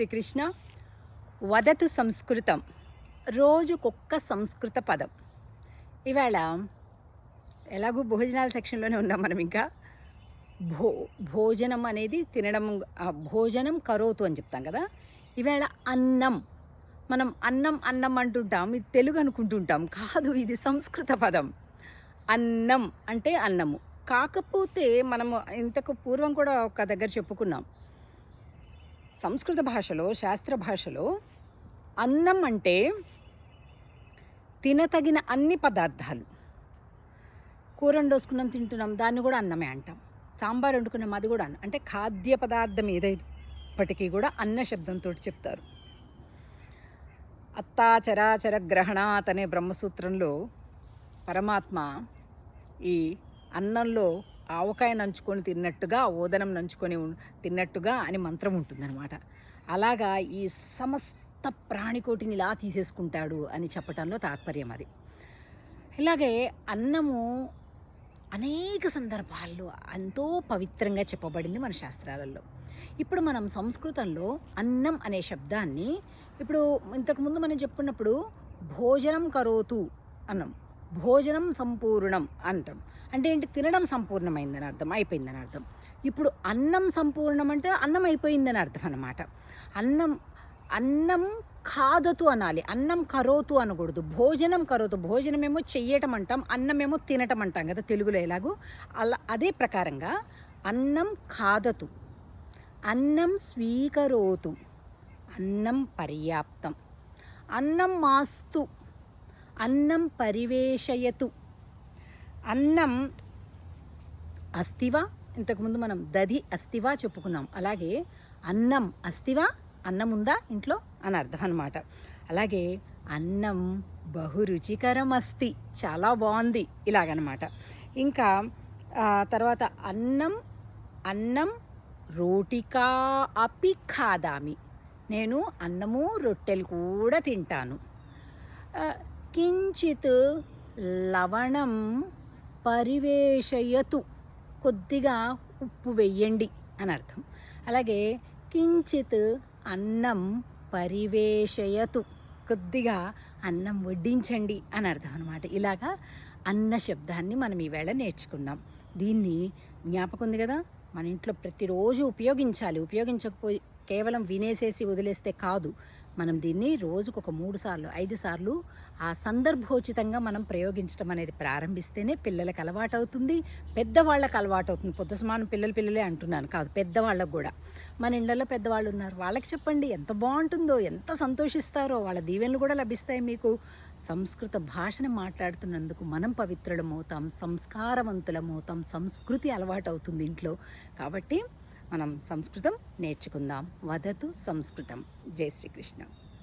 శ్రీకృష్ణ. వదతు సంస్కృతం. రోజుకొక్క సంస్కృత పదం. ఇవాళ ఎలాగో భోజనాల సెక్షన్లోనే ఉన్నాం మనం ఇంకా. భో భోజనం అనేది తినడం భోజనం కరోతు అని చెప్తాం కదా. ఇవాళ అన్నం. మనం అన్నం అన్నం అంటుంటాం ఇది తెలుగు అనుకుంటుంటాం. కాదు ఇది సంస్కృత పదం. అన్నం అంటే అన్నము. కాకపోతే మనము ఇంతకు పూర్వం కూడా ఒక దగ్గర చెప్పుకున్నాం. సంస్కృత భాషలో శాస్త్ర భాషలో అన్నం అంటే తినతగిన అన్ని పదార్థాలు. కూర వండోసుకున్నాం తింటున్నాం దాన్ని కూడా అన్నమే అంటాం. సాంబార్ వండుకున్నాం అది కూడా అన్నం అంటే ఖాద్య పదార్థం ఏదైనప్పటికీ కూడా అన్న శబ్దంతో చెప్తారు. అత్తాచరాచర గ్రహణాత్ అనే బ్రహ్మసూత్రంలో పరమాత్మ ఈ అన్నంలో ఆవకాయ నంచుకొని తిన్నట్టుగా ఓదనం నంచుకొని తిన్నట్టుగా అని మంత్రం ఉంటుందన్నమాట. అలాగా ఈ సమస్త ప్రాణికోటిని ఇలా తీసేసుకుంటాడు అని చెప్పటంలో తాత్పర్యం అది. ఇలాగే అన్నము అనేక సందర్భాల్లో ఎంతో పవిత్రంగా చెప్పబడింది మన శాస్త్రాలలో. ఇప్పుడు మనం సంస్కృతంలో అన్నం అనే శబ్దాన్ని ఇప్పుడు ఇంతకుముందు మనం చెప్పుకున్నప్పుడు భోజనం కరోతు అన్నం. భోజనం సంపూర్ణం అంటాం. అంటే ఏంటి? తినడం సంపూర్ణమైందని అర్థం అయిపోయిందని అర్థం. ఇప్పుడు అన్నం సంపూర్ణం అంటే అన్నం అయిపోయిందని అర్థం అనమాట అన్నం అన్నం ఖాదతు అనాలి అన్నం కరోతు అనకూడదు. భోజనం కరోతు భోజనమేమో చెయ్యటం అంటాం అన్నమేమో తినటం అంటాం కదా తెలుగులో ఎలాగో. అలా అదే ప్రకారంగా అన్నం కాదతు అన్నం స్వీకరోతు అన్నం పర్యాప్తం అన్నం మాస్తు అన్నం పరివేషయతు. అన్నం అస్తివా? ఇంతకుముందు మనం దధి అస్తివా చెప్పుకున్నాం. అలాగే అన్నం అస్తివా? అన్నం ఉందా ఇంట్లో? అని అర్థం అనమాట అలాగే అన్నం బహు రుచికరం అస్తి చాలా బాగుంది ఇలాగనమాట ఇంకా తర్వాత అన్నం అన్నం రోటికా అపి ఖాదామి. నేను అన్నము రొట్టెలు కూడా తింటాను. కించిత్ లవణం పరివేషయతు. కొద్దిగా ఉప్పు వెయ్యండి అని అర్థం. అలాగే కించిత్ అన్నం పరివేషయతు. కొద్దిగా అన్నం వడ్డించండి అని అర్థం అనమాట ఇలాగా అన్న శబ్దాన్ని మనం ఈవేళ నేర్చుకున్నాం. దీన్ని జ్ఞాపకం ఉంది కదా? మన ఇంట్లో ప్రతిరోజు ఉపయోగించాలి. ఉపయోగించకపోయి కేవలం వినేసేసి వదిలేస్తే కాదు. మనం దీన్ని రోజుకు ఒక మూడు సార్లు ఐదు సార్లు ఆ సందర్భోచితంగా మనం ప్రయోగించడం అనేది ప్రారంభిస్తేనే పిల్లలకు అలవాటు అవుతుంది. పెద్దవాళ్ళకి అలవాటు అవుతుంది. పొద్దు సమానం పిల్లలు పిల్లలే అంటున్నాను. కాదు పెద్దవాళ్ళకు కూడా. మన ఇళ్ళల్లో పెద్దవాళ్ళు ఉన్నారు. వాళ్ళకి చెప్పండి ఎంత బాగుంటుందో ఎంత సంతోషిస్తారో వాళ్ళ దీవెనలు కూడా లభిస్తాయి మీకు. సంస్కృత భాషను మాట్లాడుతున్నందుకు మనం పవిత్రులమవుతాం సంస్కారవంతులమవుతాం సంస్కృతి అలవాటు అవుతుంది ఇంట్లో. కాబట్టి మనం సంస్కృతం నేర్చుకుందాం. వదతు సంస్కృతం. జై శ్రీకృష్ణ.